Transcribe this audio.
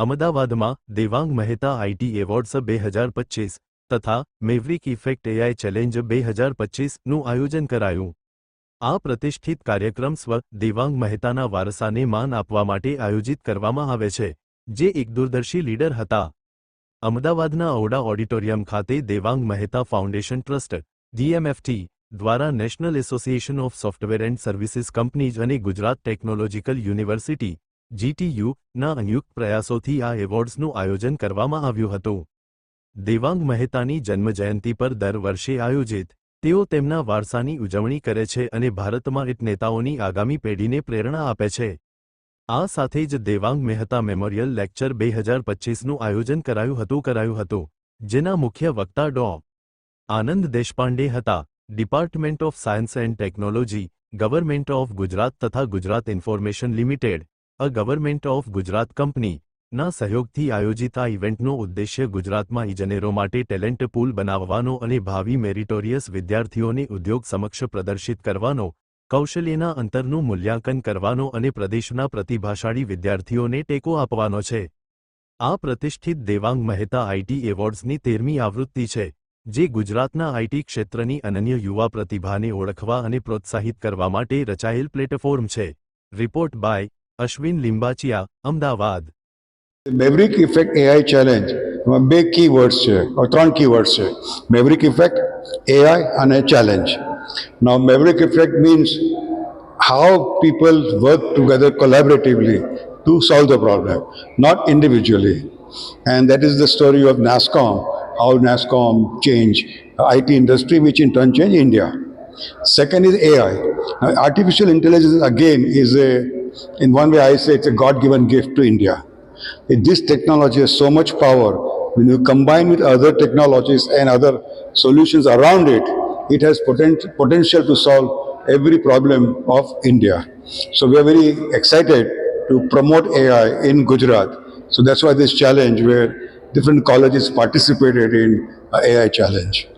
અમદાવાદમાં Devang Mehta IT awards બે હજાર પચીસ તથા મેવરિક ઇફેક્ટ એઆઈ ચેલેન્જ બે હજાર પચીસનું આયોજન કરાયું. આ પ્રતિષ્ઠિત કાર્યક્રમ સ્વ દેવાંગ મહેતાના વારસાને માન આપવા માટે આયોજિત કરવામાં આવે છે, જે એક દૂરદર્શી લીડર હતા. અમદાવાદના ઔડા ઓડિટોરિયમ ખાતે Devang Mehta foundation trust, DMFT, દ્વારા national association of software and services companies અને ગુજરાત ટેકનોલોજીકલ યુનિવર્સિટી જીટીયુ ના સંયુક્ત પ્રયાસોથી આ એવોર્ડ્સનું આયોજન કરવામાં આવ્યું હતું. દેવાંગ મહેતાની જન્મજયંતિ પર દર વર્ષે આયોજિત. તેઓ તેમના વારસાની ઉજવણી કરે છે અને ભારતમાં એક નેતાઓની આગામી પેઢીને પ્રેરણા આપે છે. આ સાથે જ દેવાંગ મહેતા મેમોરિયલ લેક્ચર બે હજાર પચીસનું આયોજન કરાયું હતું કરાયું હતું. જેના મુખ્ય વક્તા ડો. આનંદ દેશપાંડે હતા. Department of science and technology, government of Gujarat તથા Gujarat information limited. A government of Gujarat company ના સહયોગથી આયોજિત આ ઇવેન્ટનો ઉદ્દેશ્ય ગુજરાતમાં ઇજનેરો માટે ટેલેન્ટ પૂલ બનાવવાનો અને ભાવિ મેરિટોરિયસ વિદ્યાર્થીઓને ઉદ્યોગ સમક્ષ પ્રદર્શિત કરવાનો, કૌશલ્યના અંતરનું મૂલ્યાંકન કરવાનો અને પ્રદેશના પ્રતિભાશાળી વિદ્યાર્થીઓને ટેકો આપવાનો છે. આ પ્રતિષ્ઠિત દેવાંગ મહેતા આઈટી એવોર્ડ્સની તેરમી આવૃત્તિ છે, જે ગુજરાતના આઈટી ક્ષેત્રની અનન્ય યુવા પ્રતિભાને ઓળખવા અને પ્રોત્સાહિત કરવા માટે રચાયેલ પ્લેટફોર્મ છે. Report by Ashwin Limbachiya Ahmedabad maverick effect AI challenge બે કીવર્ડ્સ છે or ત્રણ કીવર્ડ્સ છે મેવરિક ઇફેક્ટ એઆઈ અને challenge now maverick effect means people work together collaboratively to solve the problem, not individually. And that is the story of NASCOM, how NASCOM changed IT industry, which in turn changed India. Second is AI. Now, artificial intelligence again is a, in one way I say it's a God-given gift to India. This technology has so much power. When you combine with other technologies and other solutions around it, it has potent, potential to solve every problem of India. So we are very excited to promote AI in Gujarat. So that's why this challenge where different colleges participated in AI challenge.